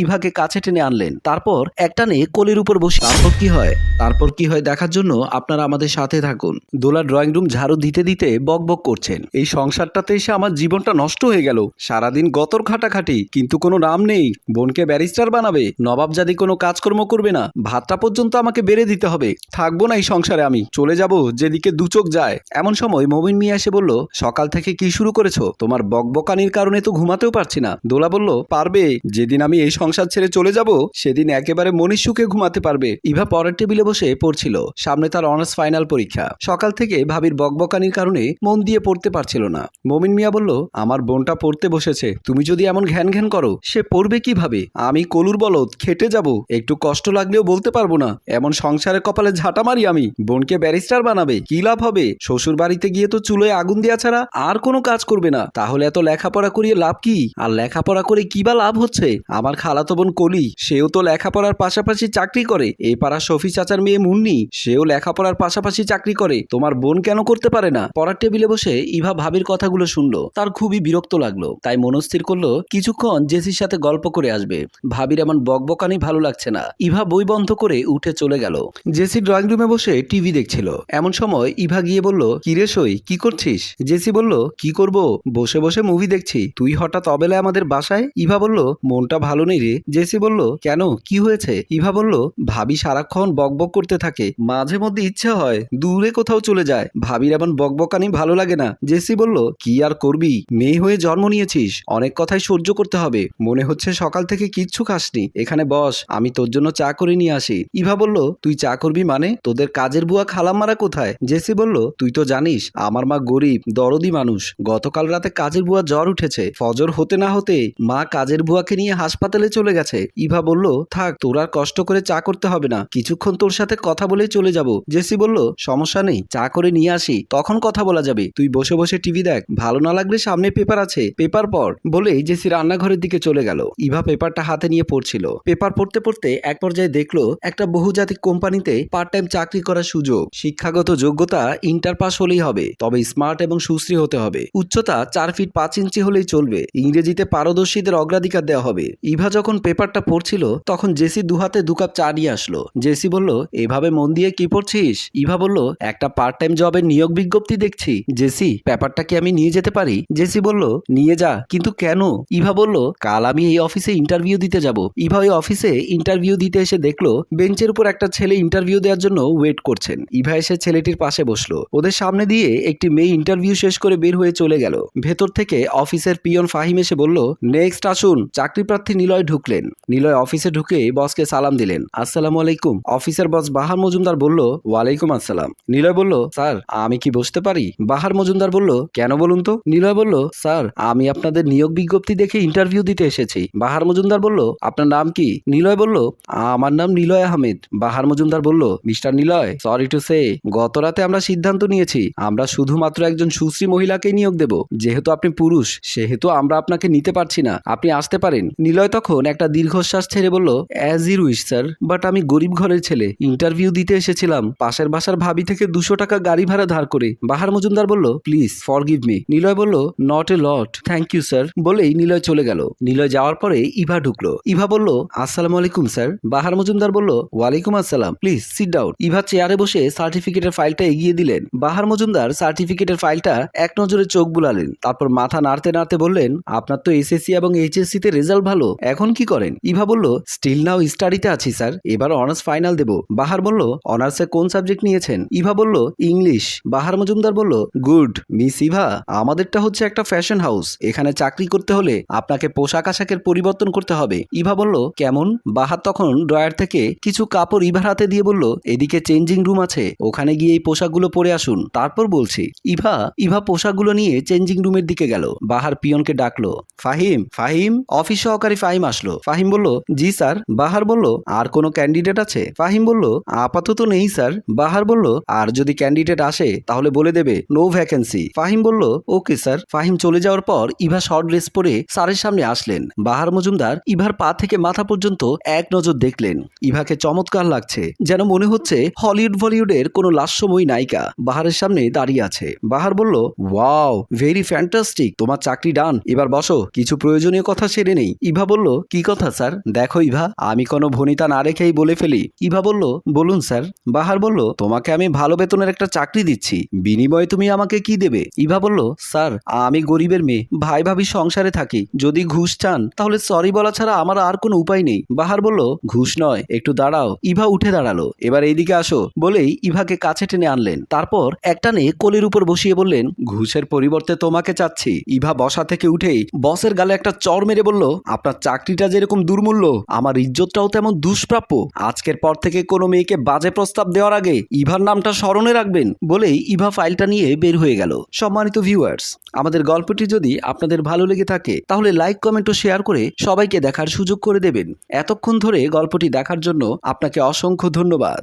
ইভাকে কাছে টেনে আনলেন। তারপর একটানে কোলের উপর বসে তারপর কি হয়? তারপর কি হয় দেখার জন্য আপনারা আমাদের সাথে থাকুন। দোলা ড্রয়িং রুম ঝাড়ু দিতে দিতে বক বক করছেন। এই সংসারটাতে এসে আমার জীবনটা নষ্ট হয়ে গেল। সারাদিন গতর খাটাখাটি, কিন্তু কোনো নাম নেই। বোনকে ব্যারিস্টার বানাবে, নবাবজাদি কোনো কাজকর্ম করবে না। ভাতটা পর্যন্ত আমাকে বেড়ে দিতে হবে। থাকব না এই সংসারে আমি। চলে যাব যেদিকে দু চোখ যায়। এমন সময় মমিন মিয়া এসে বলল, সকাল থেকে কি শুরু করেছ? তোমার বকবকানির কারণে তো ঘুমাতেও পারছি না। দোলা বলল, পারবে। যেদিন আমি এই সংসার ছেড়ে চলে যাব, সেদিন একেবারে মনির সুখে ঘুমাতে পারবে। ইভা পরের টেবিলে বসে পড়ছিল। সামনে তার অনার্স ফাইনাল পরীক্ষা। সকাল থেকে ভাবির বকবকানির কারণে মন দিয়ে পড়তে পারছিল না। মমিন মিয়া বলল, আমার বোনটা পড়তে বসেছে। তুমি যদি এমন ঘ্যান ঘ্যান করো, সে পড়বে কীভাবে? আমি কলুর বলদ, খেটে যাব। একটু কষ্ট লাগলেও বলতে পারব না। এমন সংসারের কপালে ঝাঁটা মারি আমি। বোনকে ব্যারিস্টার বানাবে, কি লাভ হবে? শ্বশুর বাড়িতে গিয়ে তো চুলোয় আগুন দেওয়া ছাড়া আর কোনো কাজ করবে না। তাহলে এত লেখাপড়া করিয়ে লাভ কি? আর লেখাপড়া করে কি বা লাভ হচ্ছে? আমার খালাতো বোন কলি, সেও তো লেখাপড়ার পাশাপাশি চাকরি করে। এই পাড়া সফি চাচার মেয়ে মুন্নি, সেও লেখাপড়ার পাশাপাশি চাকরি করে। তোমার বোন কেন করতে পারে না? পড়ার টেবিলে বসে ইভা ভাবির কথাগুলো শুনলো। তার খুবই বিরক্ত লাগল। তাই মনস্থির করল, কিছুক্ষণ জেসির সাথে গল্প করে আসবে। ভাবির এমন বকবকানি ভালো লাগছে না। ইভা বই বন্ধ করে উঠে চলে গেল। জেসি ড্রয়িং রুমে বসে টিভি দেখছিল। এমন সময় ইভা গিয়ে বলল কিরে সই, কি করছিস? জেসি বলল, কি করব? বসে বসে মুভি দেখছি। তুই হঠাৎ অবেলায় আমাদের বাসায়? ইভা বলল, মনটা ভালো নেই রে? জেসি বলল, কেন? কি হয়েছে? ইভা বলল, ভাবি সারাক্ষণ বকবক করতে থাকে। মাঝে মধ্যে ইচ্ছে হয় দূরে কোথাও চলে যায়। ভাবির এমন বকবকানি ভালো লাগে না। জেসি বলল, কি আর করবি? মেয়ে হয়ে জন্ম নিয়েছিস। অনেক কথাই সহ্য করতে হবে। মনে হচ্ছে সকাল থেকে কিচ্ছু খাসনি। এখানে বস, আমি তোর জন্য চা করে নিয়ে আসি। ইভা বলল, তুই চা করবি মানে? তোদের কাজের বুয়া খালাম্মারা কোথায়? জেসি বলল, তুই তো জানিস, আমার মা গরিব, দরদি মানুষ। গতকাল রাতে কাজের বুয়া জ্বর উঠেছে। ফজর হতে না হতে মা কাজের বুয়াকে নিয়ে হাসপাতালে চলে গেছে। ইভা বলল, থাক, তোর আর কষ্ট করে চা করতে হবে না। কিছুক্ষণ তোর সাথে কথা বলে চলে যাব। জেসি বলল, সমস্যা নেই, চা করে নিয়ে আসি। তখন কথা বলা যাবে। তুই বসে বসে টিভি দেখ। ভালো না লাগলে সামনে পেপার আছে। পেপার পড়। বলে জেসি রান্নাঘরের দিকে চলে গেল। ইভা পেপারটা হাতে নিয়ে পড়ছিল। পেপার পড়তে পড়তে এক পর্যায়ে দেখল, একটা বহুজাতিক কোম্পানিতে পার্ট টাইম চাকরি করার সুযোগ। শিক্ষাগত যোগ্যতা ইন্টার পাস হলেই হবে, তবে স্মার্ট এবং সুশ্রী হতে হবে। উচ্চতা চার ফিট পাঁচ ইঞ্চি হলেই চলবে। ইংরেজিতে পারদর্শীদের অগ্রাধিকার দেওয়া হবে। ইভা যখন পেপারটা পড়ছিল, তখন জেসি দুহাতে দু কাপ চা নিয়ে আসলো। জেসি বলল, এভাবে মন দিয়ে কি পড়ছিস? ইভা বলল, একটা পার্ট টাইম জবের নিয়োগ বিজ্ঞপ্তি দেখছি। জেসি পেপারটা কি আমি নিয়ে যেতে পারি? জেসি বলল, নিয়ে যা, কিন্তু কেন? ইভা বলল, কাল আমি এই অফিসে ইন্টারভিউ দিতে যাব। ইভা ওই অফিসে ইন্টারভিউ দিতে এসে দেখল, বেঞ্চের উপর একটা ছেলে ইন্টারভিউ দেওয়ার জন্য ওয়েট করছেন। ইভা এসে ছেলেটির পাশে বসল। ওদের সামনে দিয়ে একটি মেয়ে ইন্টারভিউ শেষ করে বের হয়ে চলে গেল। ভেতর থেকে অফিসের পিয়ন ফাহিম এসে বলল নেক্সট আসুন। চাকরি প্রার্থী নিলয় ঢুকলেন। নিলয় অফিসে ঢুকে বসকে সালাম দিলেন। আসসালামু আলাইকুম। অফিসের বস বাহার মজুমদার বলল, ওয়ালাইকুম আসসালাম। নিলয় বলল, স্যার, আমি কি বসতে পারি? বাহার মজুমদার বলল, কেন বলুন তো? নিলয় বলল, স্যার, আমি আপনাদের নিয়োগ বিজ্ঞপ্তি দেখে ইন্টারভিউ দিতে এসেছি। বাহার মজুমদার বলল, আপনার নাম কি? নিলয় বলল, আমার নাম নিলয় আহমেদ। বাহার মজুমদার বলল, mister Niloy, sorry to say, গত রাতে আমরা সিদ্ধান্ত নিয়েছি, আমরা শুধুমাত্র একজন সুশ্রী মহিলাকে নিয়োগ দেব। যেহেতু আপনি পুরুষ, সেহেতু আমরা আপনাকে নিতে পারছি না। আপনি আসতে পারেন। নিলয় তখন একটা দীর্ঘশ্বাস ছেড়ে বলল as you wish sir but আমি গরিব ঘরের ছেলে। ইন্টারভিউ দিতে এসেছিলাম। পাশের বাসার ভাবি থেকে দুশো টাকা গাড়ি ভাড়া ধার করে বাহার মজুমদার বলল please for give me Niloy বলল not a lot thank you sir বলেই নিলয় চলে গেল। নিলয় যাওয়ার পরে ইভা ঢুকলো। ইভা বলল, আসসালামু আলাইকুম স্যার বাহার মজুমদার বলল, ওয়ালাইকুম আসসালাম প্লিজ সিট ডাউন ইভা চেয়ারে বসে সার্টিফিকেটের ফাইলটা এগিয়ে দিলেন। বাহার মজুমদার সার্টিফিকেটের ফাইলটা এক নজরে চোখ বুলালেন। তারপর মাথা নাড়তে নাড়তে বললেন, আপনার তো এসএসসি এবং এইচএসসি তে রেজাল্ট ভালো। এখন কি করেন? ইভা বলল স্টিল নাও স্টাডিতে আছি, স্যার। এবার অনার্স ফাইনাল দেব। বাহার বলল অনার্সে কোন সাবজেক্ট নিয়েছেন? ইভা বলল ইংলিশ বাহার মজুমদার বলল গুড মিস ইভা আমাদেরটা হচ্ছে একটা ফ্যাশন হাউস এখানে চাকরি করতে হলে আপনাকে পোশাক আশাকের পরিবর্তন করতে হবে। ইভা বলল, কেমন? বাহার তখন ড্রয়ার থেকে কিছু কাপড় ইভার হাতে দিয়ে বলল, এদিকে চেঞ্জিং রুম আছে, ওখানে গিয়ে এই পোশাকগুলো পরে আসুন। তারপর বলছি, ইভা ইভা পোশাকগুলো নিয়ে চেঞ্জিং রুমের দিকে গেল। বাহার পিয়নকে ডাকলো, ফাহিম ফাহিম, অফিস সহকারী ফাহিম আসলো। ফাহিম বলল, জি, স্যার। বাহার বলল, আর কোনো ক্যান্ডিডেট আছে? ফাহিম বলল, আপাতত নেই, স্যার। বাহার বলল, আর যদি ক্যান্ডিডেট আসে, তাহলে বলে দেবে, নো ভ্যাকেন্সি। ফাহিম বলল, ওকে, স্যার। ফাহিম চলে যাওয়ার পর ইভা শর্ট ড্রেস পরে স্যারের সামনে আসলেন। বাহার মজুমদার ইভার পা থেকে মাথা পর্যন্ত এক নজর দেখলেন। ইভাকে চমৎকার লাগছে, যেন মনে হচ্ছে হলিউড বলিউডের কোনো লাস্যময়ী নায়িকা বাহারের সামনে দাঁড়িয়ে আছে। বাহার বলল, ওয়াও, ভেরি ফ্যান্টাস্টিক, তোমার চাকরি ডান। এবার বসো, কিছু প্রয়োজনীয় কথা সেরে নেই। ইভা বলল কি কথা, স্যার? দেখো ইভা, আমি কোনো ভনিতা না রেখেই বলে ফেলি। ইভা বলল, বলুন, স্যার। বাহার বলল, তোমাকে আমি ভালো বেতনের একটা চাকরি দিচ্ছি। বিনিময়ে তুমি আমাকে কি দেবে? ইভা বলল, স্যার, আমি গরিবের মেয়ে। ভাই ভাবি সংসারে থাকি। যদি ঘুষ চান, তাহলে সরি বলা ছাড়া আমার আর কোনো উপায় নেই। বাহার বলল, ঘুষ নয়, একটু দাঁড়াও। ইভা উঠে দাঁড়াল। এবার এইদিকে আসো। বলেই ইভাকে কাছে টেনে আনলেন। তারপর একটা একটানে কোলের উপর বসিয়ে বললেন, ঘুষের পরিবর্তে তোমাকে চাচ্ছি। ইভা বসা থেকে উঠেই বসের গালে একটা চর মেরে বলল, আপনার চাকরিটা যেরকম দুর্মূল্য, আমার ইজ্জতটাও তেমন দুষ্প্রাপ্য। আজকের পর থেকে কোনো মেয়েকে বাজে প্রস্তাব দেওয়ার আগে ইভার নামটা স্মরণে রাখবেন বলেই ইভা ফাইলটা নিয়ে বের হয়ে গেল। সম্মানিত ভিউয়ার্স, আমাদের গল্পটি যদি আপনাদের ভালো লেগে থাকে, তাহলে লাইক, কমেন্ট ও শেয়ার করে সবাইকে দেখার সুযোগ করে দেবেন। এতক্ষণ ধরে গল্পটি দেখার জন্য আপনাকে অসংখ্য ধন্যবাদ।